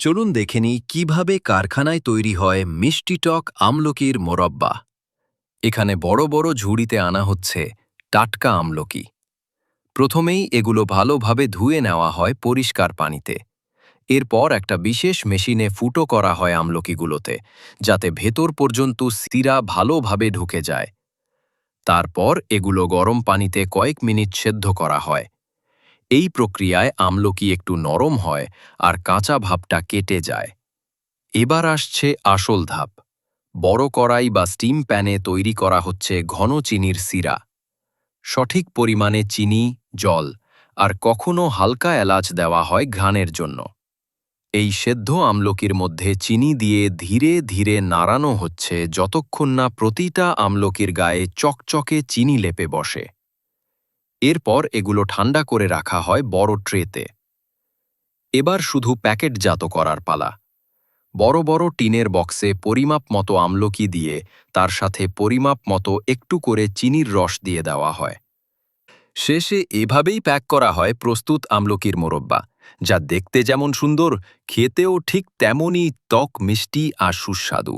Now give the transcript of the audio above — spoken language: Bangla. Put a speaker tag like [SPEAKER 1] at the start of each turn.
[SPEAKER 1] চলুন দেখে নিই কীভাবে কারখানায় তৈরি হয় মিষ্টি টক আমলকির মোরব্বা। এখানে বড় বড় ঝুড়িতে আনা হচ্ছে টাটকা আমলকি। প্রথমেই এগুলো ভালোভাবে ধুয়ে নেওয়া হয় পরিষ্কার পানিতে। এরপর একটা বিশেষ মেশিনে ফুটো করা হয় আমলকিগুলোতে, যাতে ভেতর পর্যন্ত সিরা ভালোভাবে ঢুকে যায়। তারপর এগুলো গরম পানিতে কয়েক মিনিট সেদ্ধ করা হয়। এই প্রক্রিয়ায় আমলকি একটু নরম হয় আর কাঁচা ভাবটা কেটে যায়। এবার আসছে আসল ধাপ। বড় কড়াই বা স্টিম প্যানে তৈরি করা হচ্ছে ঘন চিনির সিরা সঠিক পরিমাণে চিনি, জল আর কখনো হালকা এলাচ দেওয়া হয় ঘ্রাণের জন্য। এই সেদ্ধ আমলকির মধ্যে চিনি দিয়ে ধীরে ধীরে নাড়ানো হচ্ছে যতক্ষণ না প্রতিটা আমলকির গায়ে চকচকে চিনি লেপে বসে। এরপর এগুলো ঠান্ডা করে রাখা হয় বড় ট্রেতে। এবার শুধু প্যাকেটজাত করার পালা। বড় বড় টিনের বক্সে পরিমাপ মতো আমলকি দিয়ে তার সাথে পরিমাপ মতো একটু করে চিনির রস দিয়ে দেওয়া হয়। শেষে এভাবেই প্যাক করা হয় প্রস্তুত আমলকির মোরব্বা, যা দেখতে যেমন সুন্দর, খেতেও ঠিক তেমনই ত্বক, মিষ্টি আর সুস্বাদু।